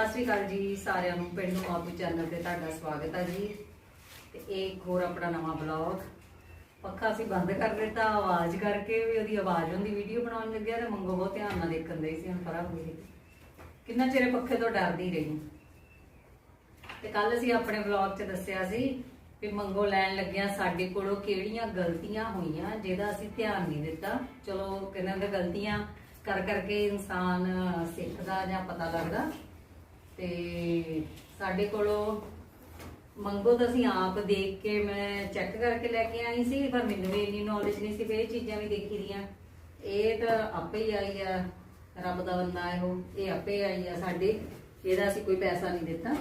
ਸਤਿ ਸ਼੍ਰੀ ਅਕਾਲ ਜੀ ਸਾਰਿਆਂ ਨੂੰ, ਪਿੰਡ ਨੂੰ ਆਪੂ ਚੈਨਲ ਤੇ ਤੁਹਾਡਾ ਸਵਾਗਤ ਹੈ ਜੀ। ਤੇ ਇਹ ਹੋਰ ਆਪਣਾ ਨਵਾਂ ਬਲੌਗ ਪੱਖਾ ਅਸੀਂ ਬੰਦ ਕਰ ਦਿੱਤਾ, ਆਵਾਜ਼ ਕਰਕੇ ਵੀ ਉਹਦੀ ਆਵਾਜ਼ ਹੁੰਦੀ ਵੀਡੀਓ ਬਣਾਉਣ ਲੱਗਿਆ ਤੇ ਮੰਗੋ ਬਹੁਤ ਧਿਆਨ ਨਾਲ ਦੇਖਣ ਦੇ ਸੀ, ਹੁਣ ਪਰਾਂ ਹੋ ਗਈ ਕਿੰਨਾ ਚਿਰ ਪੱਖੇ ਤੋਂ ਡਰਦੀ ਰਹੀ? ਤੇ ਕੱਲ ਅਸੀਂ ਆਪਣੇ ਵਲੌਗ 'ਚ ਦੱਸਿਆ ਸੀ ਵੀ ਮੰਗੋ ਲੈਣ ਲੱਗਿਆ ਸਾਡੇ ਕੋਲੋਂ ਕਿਹੜੀਆਂ ਗਲਤੀਆਂ ਹੋਈਆਂ, ਜਿਹਦਾ ਅਸੀਂ ਧਿਆਨ ਨਹੀਂ ਦਿੱਤਾ। ਚਲੋ ਕਹਿੰਦੇ ਹੁੰਦੇ ਗਲਤੀਆਂ ਕਰ ਕਰਕੇ ਇਨਸਾਨ ਸਿੱਖਦਾ ਜਾਂ ਪਤਾ ਲੱਗਦਾ। ਤੇ ਸਾਡੇ ਕੋਲੋਂ ਮੰਗੋ ਤਾਂ ਅਸੀਂ ਆਪ ਦੇਖ ਕੇ ਮੈਂ ਚੈੱਕ ਕਰਕੇ ਲੈ ਕੇ ਆਈ ਸੀ, ਪਰ ਮੈਨੂੰ ਵੀ ਇੰਨੀ ਨੌਲੇਜ ਨਹੀਂ ਸੀ ਵੀ ਇਹ ਚੀਜ਼ਾਂ ਵੀ ਦੇਖੀ ਦੀਆਂ। ਇਹ ਤਾਂ ਆਪੇ ਹੀ ਆਈ ਆ, ਰੱਬ ਦਾ ਬੰਦਾ ਹੈ ਇਹ ਆਪੇ ਆਈ ਆ ਸਾਡੇ, ਇਹਦਾ ਅਸੀਂ ਕੋਈ ਪੈਸਾ ਨਹੀਂ ਦਿੱਤਾ।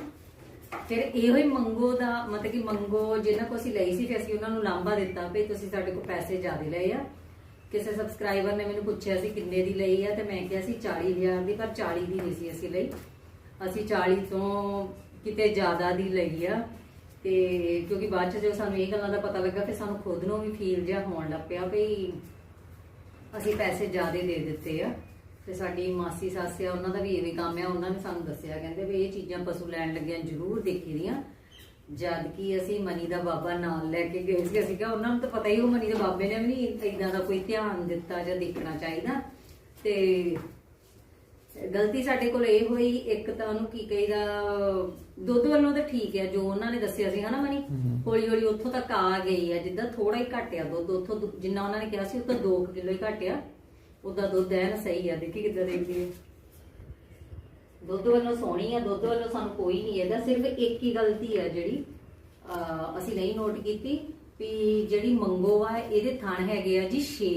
ਫਿਰ ਇਹੋ ਹੀ ਮੰਗੋ ਦਾ, ਮਤਲਬ ਕਿ ਮੰਗੋ ਜਿਹਨਾਂ ਕੋ ਅਸੀਂ ਲਈ ਸੀ, ਫਿਰ ਅਸੀਂ ਉਹਨਾਂ ਨੂੰ ਲਾਂਭਾ ਦਿੱਤਾ, ਵੀ ਤੁਸੀਂ ਸਾਡੇ ਕੋਲ ਪੈਸੇ ਜ਼ਿਆਦਾ ਲਏ ਆ। ਕਿਸੇ ਸਬਸਕ੍ਰਾਈਬਰ ਨੇ ਮੈਨੂੰ ਪੁੱਛਿਆ ਸੀ ਕਿੰਨੇ ਦੀ ਲਈ ਆ, ਤੇ ਮੈਂ ਕਿਹਾ ਸੀ 40000 ਦੀ, ਪਰ 40 ਦੀ ਨਹੀਂ ਸੀ ਅਸੀਂ ਲਈ। ਅਸੀਂ 40 ਤੋਂ ਕਿਤੇ ਜ਼ਿਆਦਾ ਦੀ ਲਈ ਆ। ਤੇ ਕਿਉਂਕਿ ਬਾਅਦ ਚ ਜਦੋਂ ਸਾਨੂੰ ਇਹ ਗੱਲਾਂ ਦਾ ਪਤਾ ਲੱਗਾ, ਫਿਰ ਸਾਨੂੰ ਖੁਦ ਨੂੰ ਵੀ ਫੀਲ ਜਿਹਾ ਹੋਣ ਲੱਗ ਪਿਆ ਵੀ ਅਸੀਂ ਪੈਸੇ ਜ਼ਿਆਦਾ ਦੇ ਦਿੱਤੇ ਆ। ਤੇ ਸਾਡੀ ਮਾਸੀ, ਸੱਸ ਆ, ਉਹਨਾਂ ਦਾ ਵੀ ਇਹ ਕੰਮ ਆ। ਉਹਨਾਂ ਨੇ ਸਾਨੂੰ ਦੱਸਿਆ, ਕਹਿੰਦੇ ਵੀ ਇਹ ਚੀਜ਼ਾਂ ਪਸ਼ੂ ਲੈਣ ਲੱਗਿਆਂ ਜ਼ਰੂਰ ਦੇਖੀ ਦੀਆਂ। ਜਦ ਕਿ ਅਸੀਂ ਮਨੀ ਦਾ ਬਾਬਾ ਨਾਲ ਲੈ ਕੇ ਗਏ ਸੀ ਸੀਗਾ ਉਹਨਾਂ ਨੂੰ ਤਾਂ ਪਤਾ ਹੀ ਉਹ ਮਨੀ ਦੇ ਬਾਬੇ ਨੇ ਵੀ ਨਹੀਂ ਇਦਾਂ ਦਾ ਕੋਈ ਧਿਆਨ ਦਿੱਤਾ ਜਾਂ ਦੇਖਣਾ ਚਾਹੀਦਾ। ਤੇ ਗਲਤੀ ਸਾਡੇ ਕੋਲ ਇਹ ਹੋਈ ਇੱਕ ਤਾਂ ਉਹਨੂੰ ਕੀ ਕਹੀਦਾ ਦੁੱਧ ਵੱਲੋਂ ਤਾਂ ਠੀਕ ਹੈ ਜੋ ਉਹਨਾਂ ਨੇ ਦੱਸਿਆ ਸੀ ਹਨਾ ਮਨੀ? ਹੌਲੀ ਹੌਲੀ ਉੱਥੋਂ ਤੱਕ ਆ ਗਈ ਹੈ ਜਿੱਦਾਂ ਥੋੜਾ ਹੀ ਘਟਿਆ ਦੁੱਧ ਉੱਥੋਂ ਦੁ- ਜਿੰਨਾ ਉਹਨਾਂ ਨੇ ਕਿਹਾ ਸੀ ਉਹ ਤਾਂ 2 ਕਿਲੋ ਹੀ ਘਟਿਆ। ਉਹਦਾ ਦੁੱਧ ਐਨ ਸਹੀ ਆ ਦੇਖੀ ਕਿੱਦਾਂ ਦੇਖਦੀ ਹੈ ਦੁੱਧ ਵੱਲੋਂ ਸੋਹਣੀ ਆ ਦੁੱਧ ਵੱਲੋਂ ਸਾਨੂੰ ਕੋਈ ਨਹੀਂ ਇਹਦਾ ਸਿਰਫ ਇੱਕ ਹੀ ਗਲਤੀ ਆ ਜਿਹੜੀ ਅਹ ਅਸੀਂ ਨਹੀਂ ਨੋਟ ਕੀਤੀ ਵੀ ਜਿਹੜੀ ਮੰਗੋ ਆ ਇਹਦੇ ਥਣ ਹੈਗੇ ਆ ਜੀ 6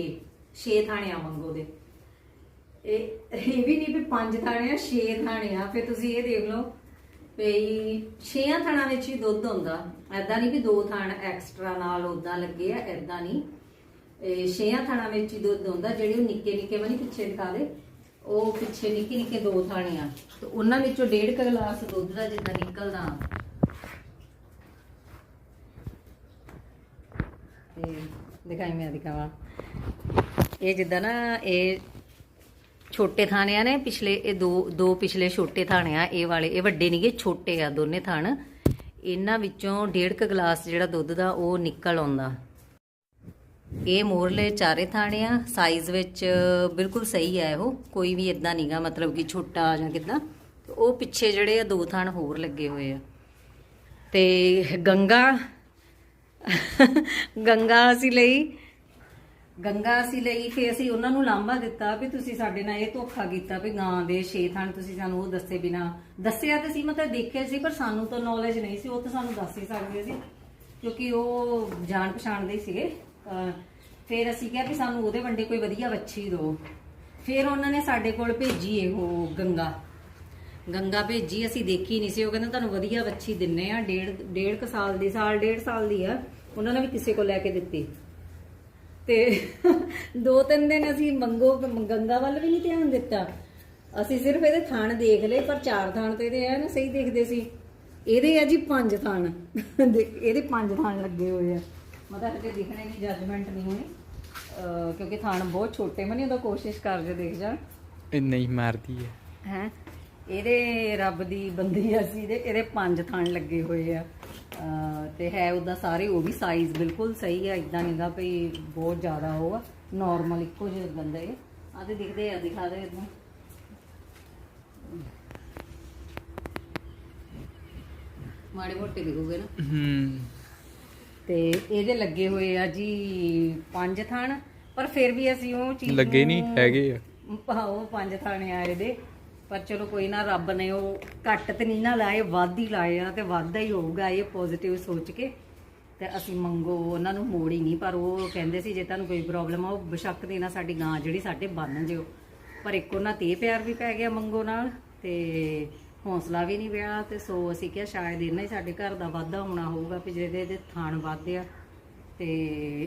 6 ਥਾਣੇ ਆ ਮੰਗੋ ਦੇ। ਇਹ ਇਹ ਵੀ ਨਹੀਂ ਵੀ ਪੰਜ ਥਾਣੇ ਆ, ਛੇ ਥਾਣੇ ਆ। ਫਿਰ ਤੁਸੀਂ ਇਹ ਦੇਖ ਲਓ ਵੀ 6 ਥਾਣਾ ਵਿੱਚ ਹੀ ਦੁੱਧ ਹੁੰਦਾ। ਐਦਾਂ ਨਹੀਂ ਵੀ ਦੋ ਥਾਣ ਐਕਸਟਰਾ ਨਾਲ ਉਦਾਂ ਲੱਗੇ ਆ ਐਦਾਂ ਨਹੀਂ। ਇਹ 6 ਥਾਣਾ ਵਿੱਚ ਹੀ ਦੁੱਧ ਹੁੰਦਾ, ਜਿਹੜੇ ਉਹ ਨਿੱਕੇ ਨਿੱਕੇ ਮਨੀ ਪਿੱਛੇ ਦਿਖਾ ਦੇ। ਉਹ ਪਿੱਛੇ ਨਿੱਕੇ ਨਿੱਕੇ ਦੋ ਥਾਣੇ ਆ। ਤੇ ਉਹਨਾਂ ਵਿੱਚੋਂ ਡੇਢ ਕੁ ਗਲਾਸ ਦੁੱਧ ਦਾ ਜਿੱਦਾਂ ਨਿਕਲਦਾ। ਤੇ ਦਿਖਾਈ ਮੈਂ ਦਿਖਾਵਾਂ। ਇਹ ਜਿੱਦਾਂ ਨਾ ਇਹ ਛੋਟੇ ਥਾਣੇ ਆ ਨੇ, ਪਿਛਲੇ ਇਹ ਦੋ ਦੋ ਪਿਛਲੇ ਛੋਟੇ ਥਾਣੇ ਆ, ਇਹ ਵਾਲੇ, ਇਹ ਵੱਡੇ ਨਹੀਂਗੇ ਛੋਟੇ ਆ ਦੋਨੇ ਥਾਣ। ਇਹਨਾਂ ਵਿੱਚੋਂ ਡੇਢ ਕੁ ਗਲਾਸ ਜਿਹੜਾ ਦੁੱਧ ਦਾ, ਉਹ ਨਿਕਲ ਆਉਂਦਾ। ਇਹ ਮੋਰਲੇ ਚਾਰੇ ਥਾਣੇ ਆ ਸਾਈਜ਼ ਵਿੱਚ ਬਿਲਕੁਲ ਸਹੀ ਆ ਉਹ ਕੋਈ ਵੀ ਇਦਾਂ ਨਹੀਂਗਾ ਮਤਲਬ ਕਿ ਛੋਟਾ ਜਾਂ ਕਿਦਾਂ। ਉਹ ਪਿੱਛੇ ਜਿਹੜੇ ਆ, ਦੋ ਥਾਣ ਹੋਰ ਲੱਗੇ ਹੋਏ ਆ। ਤੇ ਗੰਗਾ ਗੰਗਾ ਅਸੀਂ ਲਈ। ਗੰਗਾ ਅਸੀਂ ਲਈ ਫੇ ਅਸੀਂ ਉਹਨਾਂ ਨੂੰ ਲਾਂਭਾ ਦਿੱਤਾ ਵੀ ਤੁਸੀਂ ਸਾਡੇ ਨਾਲ ਇਹ ਧੋਖਾ ਕੀਤਾ ਵੀ ਗਾਂ ਦੇ ਛੇ ਥਣ ਤੁਸੀਂ ਸਾਨੂੰ ਉਹ ਦੱਸੇ ਬਿਨਾ। ਦੱਸਿਆ ਤੇ ਸੀ, ਮਤਲਬ ਦੇਖਿਆ ਸੀ, ਪਰ ਸਾਨੂੰ ਤਾਂ ਨੌਲੇਜ ਨਹੀਂ ਸੀ, ਉਹ ਤਾਂ ਸਾਨੂੰ ਦੱਸ ਹੀ ਸਕਦੇ ਸੀ, ਕਿਉਂਕਿ ਉਹ ਜਾਣ ਪਛਾਣ ਦੇ ਸੀਗੇ। ਫਿਰ ਅਸੀਂ ਕਿਹਾ ਵੀ ਸਾਨੂੰ ਉਹਦੇ ਵੰਡੇ ਕੋਈ ਵਧੀਆ ਵੱਛੀ ਦਿਓ। ਫਿਰ ਉਹਨਾਂ ਨੇ ਸਾਡੇ ਕੋਲ ਭੇਜੀ ਇਹੋ ਗੰਗਾ। ਗੰਗਾ ਭੇਜੀ, ਅਸੀਂ ਦੇਖੀ ਨਹੀਂ ਸੀ, ਉਹ ਕਹਿੰਦੇ ਤੁਹਾਨੂੰ ਵਧੀਆ ਵੱਛੀ ਦਿੰਨੇ ਆ, ਡੇਢ ਡੇਢ ਕੁ ਸਾਲ ਦੀ, ਸਾਲ ਡੇਢ ਸਾਲ ਦੀ ਆ। ਉਹਨਾਂ ਨੇ ਵੀ ਕਿਸੇ ਕੋਲ ਲੈ ਕੇ ਦਿੱਤੀ। ਤੇ ਦੋ ਤਿੰਨ ਦਿਨ ਅਸੀਂ ਮੰਗੋ ਗੰਗਾ ਵੱਲ ਵੀ ਨਹੀਂ ਧਿਆਨ ਦਿੱਤਾ। ਅਸੀਂ ਸਿਰਫ ਇਹਦੇ ਥਾਣ ਦੇਖ ਲਏ ਪਰ ਚਾਰ ਥਾਣ ਤੇ ਇਹਦੇ ਆ ਨਾ ਸਹੀ ਦੇਖਦੇ ਸੀ। ਇਹਦੇ ਆ ਜੀ ਪੰਜ ਥਾਣ। ਇਹਦੇ ਪੰਜ ਥਾਣ ਲੱਗੇ ਹੋਏ ਆ। ਮਤਲਬ ਹਜੇ ਦਿਖਣੇ ਨਹੀਂ ਜੱਜਮੈਂਟ ਨਹੀਂ ਹੋਣੀ। ਕਿਉਂਕਿ ਥਾਣ ਬਹੁਤ ਛੋਟੇ ਮਨੀ ਉਹਦਾ ਕੋਸ਼ਿਸ਼ ਕਰ ਜੇ ਦੇਖ ਜਾ। ਇਹ ਨਹੀਂ ਮਾਰਦੀ ਹੈ ਹੈ? ਇਹਦੇ ਰੱਬ ਦੀ ਬੰਦੀ ਅਸੀਂ ਇਹਦੇ ਪੰਜ ਥਣ ਲੱਗੇ ਹੋਏ ਆ। ਤੇ ਹੈ ਉਹਦਾ ਸਾਰੇ ਉਹ ਵੀ ਸਾਈਜ਼ ਬਿਲਕੁਲ ਸਹੀ ਆ ਇਦਾਂ ਨਹੀਂਗਾ ਭਈ ਬਹੁਤ ਜ਼ਿਆਦਾ ਉਹ ਆ ਨਾਰਮਲ ਇੱਕੋ ਜਿਹੇ ਗੰਦੇ ਆ। ਤੇ ਦਿਖਦੇ ਆ ਦਿਖਾ ਦੇ ਇਦਾਂ ਮਾੜੇ ਮੋਟੇ ਦਿਖੂਗੇ ਨਾ। ਹੂੰ। ਤੇ ਇਹਦੇ ਲੱਗੇ ਹੋਏ ਆ ਜੀ ਪੰਜ ਥਣ ਪਰ ਫਿਰ ਵੀ ਅਸੀਂ ਉਹ ਚੀਜ਼ ਲੱਗੇ ਨਹੀਂ ਹੈਗੇ ਆ। ਹਾਂ, ਉਹ ਪੰਜ ਥਾਣੇ ਆ ਇਹਦੇ। ਪਰ ਚਲੋ ਕੋਈ ਨਾ, ਰੱਬ ਨੇ ਉਹ ਘੱਟ ਤੇ ਨਹੀਂ ਨਾ ਲਾਏ, ਵੱਧ ਹੀ ਲਾਏ ਆ ਤੇ ਵੱਧਦਾ ਹੀ ਹੋਊਗਾ ਇਹ ਪੋਜ਼ਿਟਿਵ ਸੋਚ ਕੇ। ਤੇ ਅਸੀਂ ਮੰਗੋ, ਉਹਨਾਂ ਨੂੰ ਮੋੜ ਹੀ ਨਹੀਂ, ਪਰ ਉਹ ਕਹਿੰਦੇ ਸੀ, ਜੇ ਤੁਹਾਨੂੰ ਕੋਈ ਪ੍ਰੋਬਲਮ ਆ, ਉਹ ਬਸ਼ੱਕ ਨਾ ਸਾਡੀ ਗਾਂ ਜਿਹੜੀ ਸਾਡੇ ਬੰਨ ਜਿਓ ਪਰ ਇੱਕ ਉਹਨਾਂ ਤੇ ਪਿਆਰ ਵੀ ਪੈ ਗਿਆ ਮੰਗੋ ਨਾਲ, ਤੇ ਹੌਸਲਾ ਵੀ ਨਹੀਂ ਪਿਆ ਤੇ ਸੋ ਅਸੀਂ ਕਿਹਾ ਸ਼ਾਇਦ ਇਹਨਾਂ ਹੀ ਸਾਡੇ ਘਰ ਦਾ ਵਾਧਾ ਹੋਣਾ ਹੋਊਗਾ ਵੀ ਜਿਹਦੇ ਇਹਦੇ ਥਾਣ ਵੱਧਦੇ ਆ। ਤੇ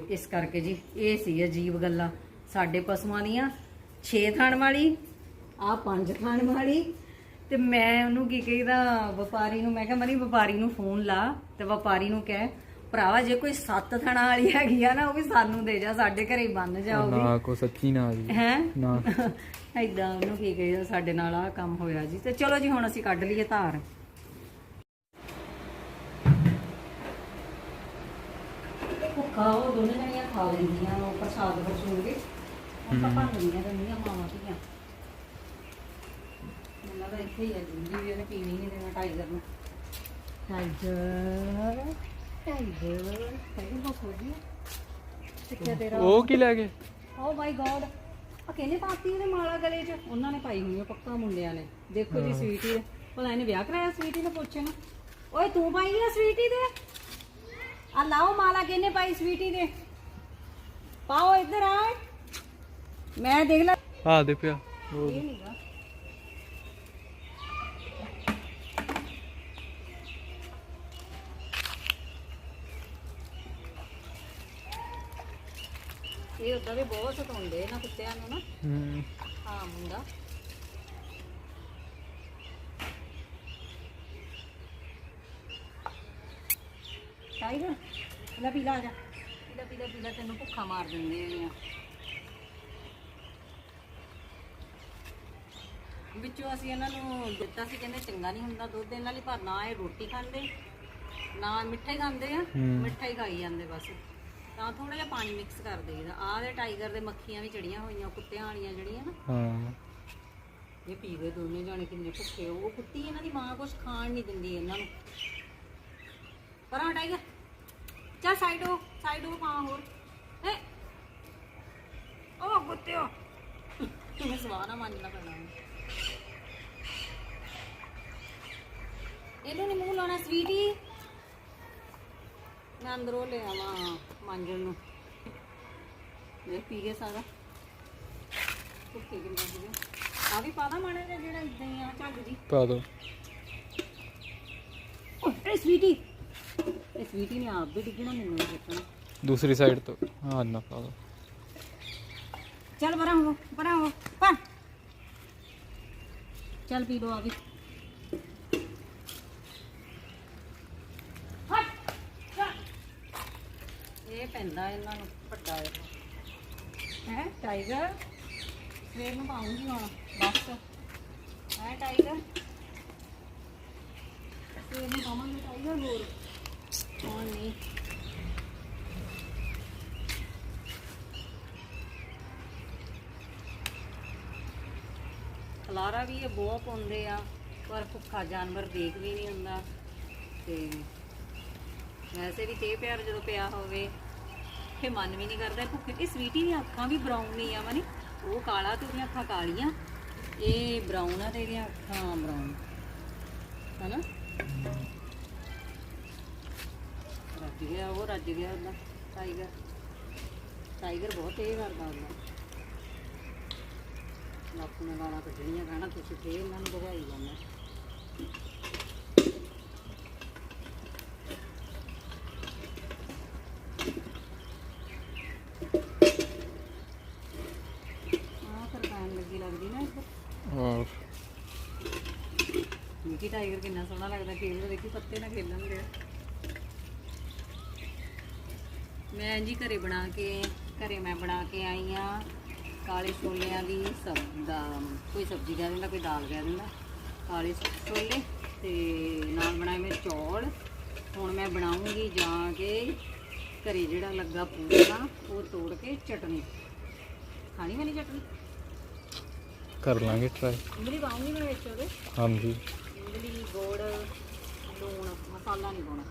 ਇਸ ਕਰਕੇ ਜੀ, ਇਹ ਸੀ ਅਜੀਬ ਗੱਲਾਂ। ਸਾਡੇ ਪਸ਼ੂਆਂ ਦੀਆਂ 6 ਥਾਣ ਵਾਲੀ ਆ 5 ਥਾਣ ਵਾਲੀ। ਤੇ ਮੈਂ ਉਹਨੂੰ ਕੀ ਕਹੀਦਾ ਵਪਾਰੀ ਨੂੰ ਮੈਂ ਕਿਹਾ ਮਨੀ ਵਪਾਰੀ ਨੂੰ ਫੋਨ ਲਾ ਤੇ ਵਪਾਰੀ ਨੂੰ ਕਹਿ ਭਰਾਵਾ ਜੇ ਕੋਈ ਸੱਤ ਥਣਾ ਵਾਲੀ ਹੈਗੀ ਆ ਨਾ ਉਹ ਵੀ ਸਾਨੂੰ ਦੇ ਜਾ ਸਾਡੇ ਘਰੇ ਬੰਨ ਜਾ ਉਹ ਨਾ ਕੋ ਸੱਚੀ ਨਾ ਜੀ। ਹੈ? ਨਾ। ਐਦਾਂ ਉਹਨੂੰ ਕੀ ਕਹੀਦਾ ਸਾਡੇ ਨਾਲ ਆ ਕੰਮ ਹੋਇਆ ਜੀ। ਤੇ ਚਲੋ ਜੀ ਹੁਣ ਅਸੀਂ ਕੱਢ ਲਈਏ ਧਾਰ। ਭੁੱਖਾ ਉਹ ਦੋਨੇ ਜਣੀਆਂ ਖਾ ਲੈਂਦੀਆਂ ਉਹ ਪ੍ਰਸਾਦ ਉਹ ਤਾਂ ਭੰਨ ਲਈਆਂ ਰਹਿੰਦੀਆਂ ਮਾਵਾਂ ਧੀਆਂ। ਮੈਨੂੰ ਲੱਗਦਾ ਇੱਥੇ ਹੀ ਆ ਜਿੰਦੀ ਵੀ ਉਹਨੇ ਪੀਣੀ ਨਹੀਂ ਦੇਣਾ ਟਾਈਗਰ ਨੂੰ। ਟਾਈਗਰ ਟਾਈਗਰ ਟਾਈਗਰ ਬਹੁਤ ਗਿਆ ਸਿੱਖਿਆ ਤੇਰਾ। ਉਹ ਕੀ ਲੈ ਗਏ? ਓ ਮਾਈ ਗॉड ਆ ਕਿਹਨੇ ਪਾਤੀ ਇਹਨੇ ਮਾਲਾ ਗਲੇ 'ਚ। ਉਹਨਾਂ ਨੇ ਪਾਈ ਹੋਈ ਆ ਪੱਕਾ ਮੁੰਡਿਆਂ ਨੇ। ਦੇਖੋ ਜੀ ਸਵੀਟੀ ਦੇ। ਭਲਾ ਇਹਨੇ ਵਿਆਹ ਕਰਾਇਆ ਸਵੀਟੀ ਨੇ ਪੁੱਛੇ ਨਾ? ਓਏ ਤੂੰ ਪਾਈ ਆ ਸਵੀਟੀ ਦੇ? ਆ ਲਾਓ ਮਾਲਾ ਕਿਹਨੇ ਪਾਈ ਸਵੀਟੀ ਦੇ? ਪਾਓ ਇੱਧਰ ਆ। ਮੈਂ ਦੇਖ ਲੈ। ਆ ਦੇ ਪਿਆ। ਇਹ ਨੀਗਾ ਇਹ ਉਦਾਂ ਵੀ ਬਹੁਤ ਸਤਾਉਂਦੇ ਇਹਨਾਂ ਕੁੱਤਿਆਂ ਨੂੰ ਨਾ। ਹੂੰ। ਹਾਂ ਮੁੰਡਾ। ਟਾਈਗਰ ਲੈ ਪੀਲਾ ਆ ਜਾ। ਪੀਲਾ ਪੀਲਾ ਪੀਲਾ ਤੈਨੂੰ ਭੁੱਖਾ ਮਾਰ ਦਿੰਦੇ ਆ ਵਿੱਚੋਂ ਅਸੀਂ ਇਹਨਾਂ ਨੂੰ ਦਿੱਤਾ ਸੀ ਕਹਿੰਦੇ ਚੰਗਾ ਨਹੀਂ ਹੁੰਦਾ ਦੁੱਧ ਇਹਨਾਂ ਲਈ ਪਰ ਨਾ ਇਹ ਰੋਟੀ ਖਾਂਦੇ ਨਾ ਮਿੱਠਾ ਹੀ ਖਾਂਦੇ ਆ। ਮਿੱਠਾ ਹੀ ਖਾਈ ਜਾਂਦੇ ਬਸ। ਤਾਂ ਥੋੜਾ ਜਿਹਾ ਪਾਣੀ ਮਿਕਸ ਕਰ ਦੇਈਦਾ। ਆਹ ਦੇ ਟਾਈਗਰ ਦੇ ਮੱਖੀਆਂ ਵੀ ਚੜੀਆਂ ਹੋਈਆਂ ਕੁੱਤਿਆਂ ਵਾਲੀਆਂ ਜਿਹੜੀਆਂ ਨਾ। ਹਾਂ। ਇਹ ਪੀ ਗਏ ਦੋਨੇ ਜਾਣੇ ਕਿੰਨੇ ਭੁੱਖੇ ਉਹ ਕੁੱਤੀ ਇਹਨਾਂ ਦੀ ਮਾਂ ਕੁਛ ਖਾਣ ਨਹੀਂ ਦਿੰਦੀ ਇਹਨਾਂ ਨੂੰ। ਪਰਾਂ ਟਾਈਗਰ ਚੱਲ ਸਾਈਡ ਹੋ ਸਾਈਡ ਹੋ ਮਾਂ ਹੋਰ। ਹੈ। ਉਹ ਕੁੱਤਿਓ। ਕਿਵੇਂ ਸਵਾਨਾ ਮੰਨਣਾ ਪੈਣਾ ਇਹਨੂੰ। ਇਹਨੂੰ ਨੀ ਮੂੰਹ ਲਾਉਣਾ ਸਵੀਟੀ ਮੈਂ ਅੰਦਰੋਂ ਲੈ ਆਵਾਂ ਮਾਂਜਣ ਨੂੰ। ਇਹ ਪੀ ਗਏ ਸਾਰਾ। ਭੁੱਖੇ ਕਿੰਨਾ ਸੀਗੇ ਆ ਵੀ ਪਾਦਾ ਮਾੜਾ ਜਿਹਾ ਜਿਹੜਾ ਇਦਾਂ ਹੀ ਆ ਝੱਗ ਜੀ। ਪਾ ਦੋ। ਓਏ ਸਵੀਟੀ ਇਹ ਸਵੀਟੀ ਨੇ ਆਪ ਵੀ ਡਿੱਗਣਾ ਮੈਨੂੰ ਨਹੀਂ ਦੇਖਣਾ ਦੂਸਰੀ ਸਾਈਡ ਤੋਂ। ਹਾਂ ਨਾ ਪਾ ਦੋ। ਚੱਲ ਹੋ ਪਰਾਂ ਹੋ ਪਾ। ਚੱਲ ਪੀ ਲੋ ਆ ਵੀ ਹਟ ਚੱਲ। ਇਹ ਪੈਂਦਾ ਇਹਨਾਂ ਨੂੰ ਵੱਡਾ ਇਹ ਹੈ ਟਾਈਗਰ? ਸਵੇਰ ਨੂੰ ਪਾਉਂਗੀ ਹੁਣ ਬਸ। ਹੈ ਟਾਈਗਰ? ਸਵੇਰ ਨੂੰ ਪਾਵਾਂਗੇ ਟਾਈਗਰ ਹੋਰ। ਹੁਣ ਨਹੀਂ। ਖਲਾਰਾ ਵੀ ਇਹ ਬਹੁਤ ਪਾਉਂਦੇ ਆ ਪਰ ਭੁੱਖਾ ਜਾਨਵਰ ਦੇਖ ਵੀ ਨਹੀਂ ਹੁੰਦਾ। ਤੇ ਵੈਸੇ ਵੀ ਤੇ ਪਿਆਰ ਜਦੋਂ ਪਿਆ ਹੋਵੇ ਫੇ ਮਨ ਵੀ ਨਹੀਂ ਕਰਦਾ, ਭੁੱਖੇ ਇਹ ਸਵੀਟੀ ਦੀਆਂ ਅੱਖਾਂ ਵੀ ਬਰਾਊਨ ਨਹੀਂ ਆ ਮਨੀ। ਉਹ ਕਾਲਾ ਤੇ ਉਹਦੀਆਂ ਅੱਖਾਂ ਕਾਲੀਆਂ। ਇਹ ਬਰਾਊਨ ਆ ਤੇ ਇਹਦੀਆਂ ਅੱਖਾਂ ਬਰਾਊਨ ਹਨਾ? ਰੱਜ ਗਿਆ ਉਹ, ਰੱਜ ਗਿਆ ਉਹਦਾ। ਟਾਈਗਰ ਟਾਈਗਰ ਬਹੁਤ ਤੇਜ਼ ਕਰਦਾ ਉਹਦਾ ਲੱਕ ਨੇ ਕੱਢਣੀਆਂ, ਕਹਿਣਾ ਤੁਸੀਂ ਫੇਰ ਇਹਨਾਂ ਨੂੰ ਭਗਾਈ ਜਾਂਦੇ ਆਹ ਕਰਪਾਨ ਲੱਗੀ ਲੱਗਦੀ ਨਾ ਇੱਧਰ ਔਰ ਮਿੱਕੀ ਟਾਈਗਰ ਕਿੰਨਾ ਸੋਹਣਾ ਲੱਗਦਾ ਖੇਡਦਾ ਦੇਖੀ ਪੱਤੇ ਨਾਲ ਖੇਲਣ ਦੇ ਮੈਂ ਜੀ ਘਰੇ ਬਣਾ ਕੇ ਘਰੇ ਮੈਂ ਬਣਾ ਕੇ ਆਈ ਆ ਕਾਲੇ ਛੋਲਿਆਂ ਦੀ ਸਬਜ਼ਾ ਕੋਈ ਸਬਜ਼ੀ ਕਹਿ ਦਿੰਦਾ ਕੋਈ ਦਾਲ ਕਹਿ ਦਿੰਦਾ। ਕਾਲੇ ਛੋਲੇ ਤੇ ਨਾਲ ਬਣਾਏ ਮੈਂ ਚੌਲ। ਹੁਣ ਮੈਂ ਬਣਾਉਂਗੀ ਜਾ ਕੇ ਘਰੇ ਜਿਹੜਾ ਲੱਗਾ ਪੂਰਾ ਉਹ ਤੋੜ ਕੇ ਚਟਨੀ। ਖਾਣੀ ਵਾਲੀ ਚਟਨੀ? ਕਰ ਲਾਂਗੇ ਟਰਾਈ ਇਮਲੀ ਪਾਉਂਗੀ ਮੈਂ ਵਿੱਚ ਉਹਦੇ। ਹਾਂਜੀ। ਇਮਲੀ ਗੁੜ ਲੂਣ ਮਸਾਲਾ ਨਹੀਂ ਪਾਉਣਾ।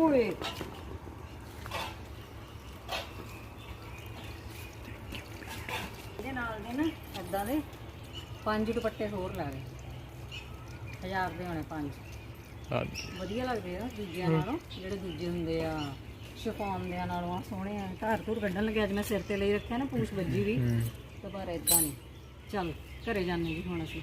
ਹੋਏ ਇਹਦੇ ਨਾਲ ਦੇ ਨਾ ਦੇ ਪੰਜ ਦੁਪੱਟੇ ਹੋਰ ਲਾ ਦੇ ਹਜ਼ਾਰ ਦੇ ਹੋਣੇ ਪੰਜ। ਹਾਂਜੀ। ਵਧੀਆ ਲੱਗਦੇ ਆ ਦੂਜਿਆਂ ਨਾਲੋਂ ਜਿਹੜੇ ਦੂਜੇ ਹੁੰਦੇ ਆ ਸ਼ਿਫੋਨ ਦੇ ਨਾਲੋਂ ਆ ਸੋਹਣੇ ਆ। ਧਾਰ ਧੂਰ ਕੱਢਣ ਲੱਗਿਆ ਅੱਜ ਮੈਂ ਸਿਰ ਤੇ ਲਈ ਰੱਖਿਆ ਨਾ ਪੂਛ ਵੱਜੀ ਵੀ। ਹੂੰ। ਤੇ ਪਰ ਇਦਾਂ ਨਹੀਂ। ਚੱਲ ਘਰੇ ਜਾਂਦੇ ਜੀ ਹੁਣ ਅਸੀਂ।